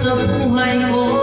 Sa 过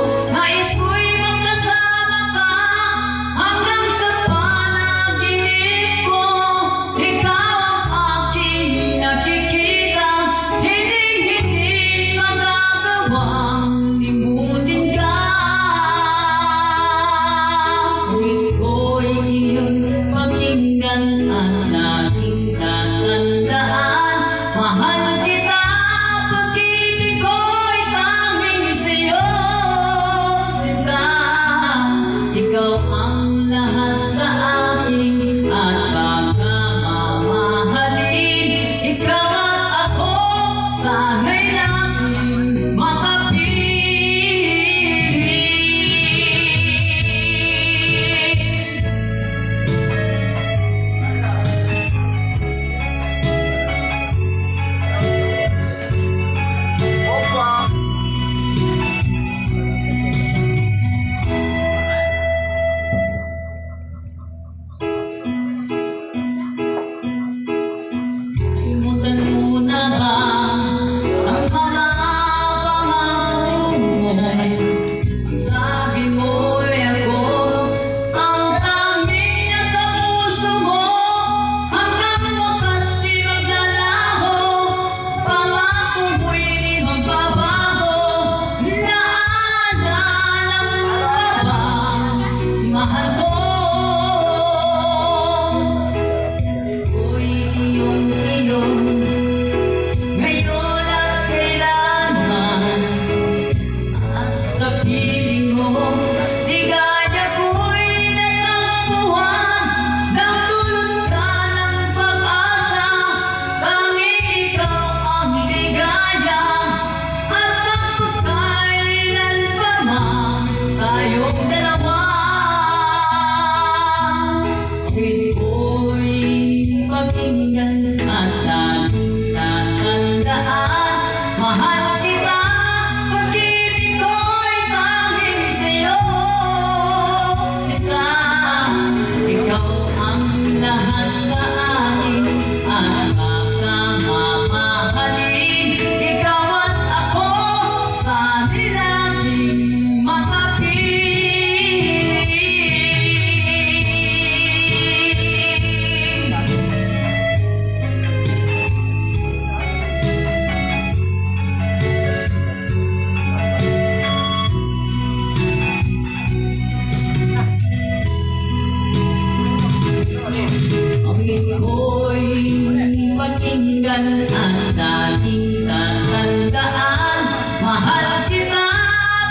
kaibigan ang lagi tatandaan Mahal kita,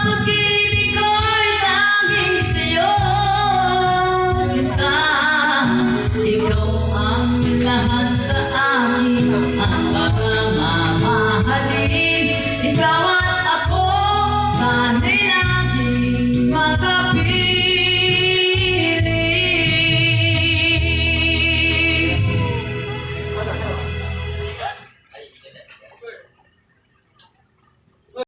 pag-ibig ko'y laging sa'yo Sita, ikaw ang lahat sa akin Ang pagmamahalin, ikaw ang